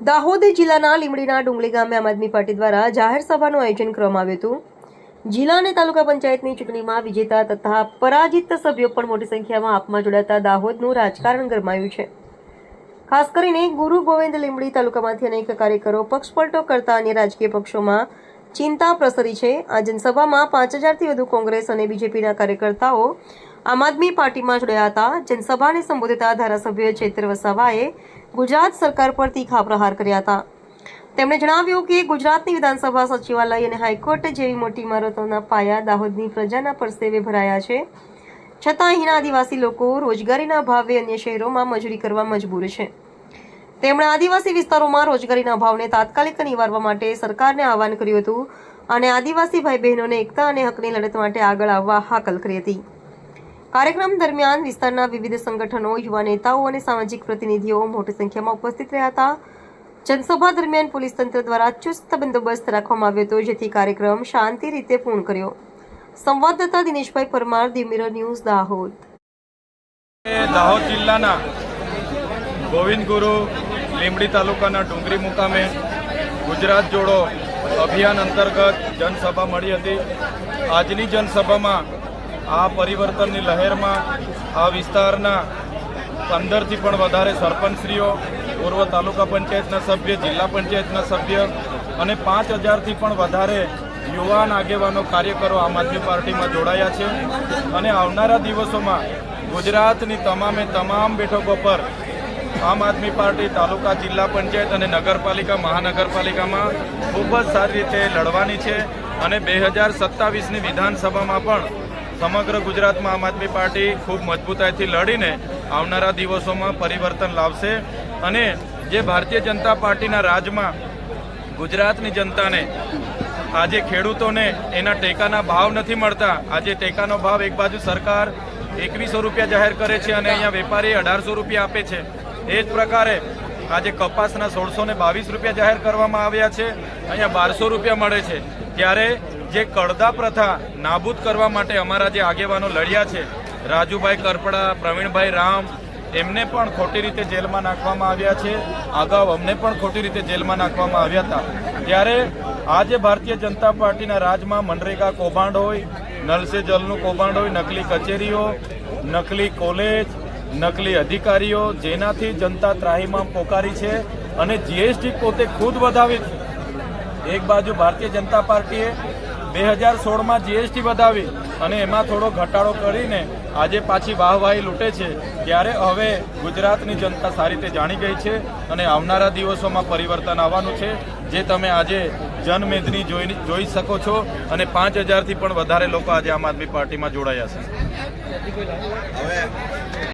દાહોદ જિલ્લાના લીમડીના ડુંગળી ગામે આમ આદમી પાર્ટી દ્વારા જાહેર સભાનું આયોજન કરવામાં આવ્યું હતું. જિલ્લા અને તાલુકા પંચાયતની ચૂંટણીમાં વિજેતા તથા પરાજિત સભ્યો પણ મોટી સંખ્યામાં આપમાં જોડાતા દાહોદનું રાજકારણ ગરમાયું છે. ખાસ કરીને ગુરુ ગોવિંદ લીમડી તાલુકામાંથી અનેક કાર્યકરો પક્ષપલટો કરતા અન્ય રાજકીય પક્ષોમાં ચિંતા પ્રસરી છે. આ જનસભામાં પાંચ હજારથી વધુ કોંગ્રેસ અને બીજેપીના કાર્યકર્તાઓ આમ આદમી પાર્ટીમાં જોડાયા હતા. જનસભાને સંબોધતા ધારાસભ્ય ચૈત્ર વસાવાએ ગુજરાત સરકાર પર તીખા પ્રહાર કર્યા હતા. તેમણે જણાવ્યું કે ગુજરાતની વિધાનસભા સચિવાલય અને હાઈકોર્ટ જેવી મોટી ઇમારતોના પાયા દાહોદની પ્રજાના પરસેવે ભરાયા છે. છતાં અહીંના આદિવાસી લોકો રોજગારીના અભાવે અન્ય શહેરોમાં મજૂરી કરવા મજબૂર છે. તેમણે આદિવાસી વિસ્તારોમાં રોજગારીના અભાવને તાત્કાલિક નિવારવા માટે સરકારને આહવાન કર્યું હતું અને આદિવાસી ભાઈ બહેનોને એકતા અને હકની લડત માટે આગળ આવવા હાકલ કરી હતી. કાર્યક્રમ દરમિયાન વિસ્તારના વિવિધ સંગઠનો, યુવા નેતાઓ અને સામાજિક પ્રતિનિધિઓ મોટી સંખ્યામાં ઉપસ્થિત રહ્યા હતા. જનસભા દરમિયાન પોલીસ તંત્ર દ્વારા ચુસ્ત બંદોબસ્ત રાખવામાં આવ્યો હતો, જેથી કાર્યક્રમ શાંતિ રીતે પૂર્ણ કર્યો. સંવાદદાતા દિનેશભાઈ પરમાર, ધી ન્યૂઝ, દાહોદ. દાહોદ જિલ્લાના ગોવિંદ ગુરુ, લીંબડી તાલુકાના ડુંગરી મુકામે ગુજરાત જોડો અભિયાન અંતર્ગત જનસભા મળી હતી. આજની જનસભામાં આ પરિવર્તનની લહેરમાં આ વિસ્તારના પંદરથી પણ વધારે સરપંચશ્રીઓ, પૂર્વ તાલુકા પંચાયતના સભ્ય, જિલ્લા પંચાયતના સભ્ય અને પાંચ હજારથી પણ વધારે યુવાન આગેવાનો, કાર્યકરો આમ આદમી પાર્ટીમાં જોડાયા છે. અને આવનારા દિવસોમાં ગુજરાતની તમામે તમામ બેઠકો પર આમ આદમી પાર્ટી તાલુકા, જિલ્લા પંચાયત અને નગરપાલિકા, મહાનગરપાલિકામાં ખૂબ જ સારી રીતે લડવાની છે. અને બે હજાર સત્તાવીસની વિધાનસભામાં પણ સમગ્ર ગુજરાતમાં આમ આદમી પાર્ટી ખૂબ મજબૂતાઈથી લડીને આવનારા દિવસોમાં પરિવર્તન લાવશે અને જે ભારતીય જનતા પાર્ટીના રાજમાં ગુજરાતની જનતાને આજે ખેડૂતોને એના ટેકાના ભાવ નથી મળતા. આજે ટેકાનો ભાવ એક બાજુ સરકાર એકવીસો રૂપિયા જાહેર કરે છે અને અહીંયા વેપારી અઢારસો રૂપિયા આપે છે. એ જ પ્રકારે આજે કપાસના સોળસો બાવીસ રૂપિયા જાહેર કરવામાં આવ્યા છે. અહીંયા બારસો રૂપિયા મળે છે. ત્યારે જે કડદા પ્રથા નાબૂદ કરવા માટે અમારા જે આગેવાનો લડ્યા છે, રાજુભાઈ કરપડા, પ્રવીણભાઈ રામ, એમને પણ ખોટી રીતે જેલમાં નાખવામાં આવ્યા છે. અગાઉ અમને પણ ખોટી રીતે જેલમાં નાખવામાં આવ્યા હતા. ત્યારે આજે ભારતીય જનતા પાર્ટીના રાજમાં મનરેગા કૌભાંડ હોય, નલસે જલનું કૌભાંડ હોય, નકલી કચેરીઓ, નકલી કોલેજ, નકલી અધિકારીઓ જેનાથી જનતા ત્રાહીમામ પોકારી છે અને જીએસટી પોતે ખુદ વધાવી છે. એક બાજુ ભારતીય જનતા પાર્ટીએ બે હજાર સોળમાં જીએસટી વધાવી અને એમાં થોડો ઘટાડો કરીને આજે પાછી વાહવાહી લૂંટે છે, ત્યારે હવે ગુજરાતની જનતા સારી રીતે જાણી ગઈ છે અને આવનારા દિવસોમાં પરિવર્તન આવવાનું છે, જે તમે આજે જનમેદની જોઈ જોઈ શકો છો અને પાંચ હજારથી પણ વધારે લોકો આજે આમ આદમી પાર્ટીમાં જોડાયા છે.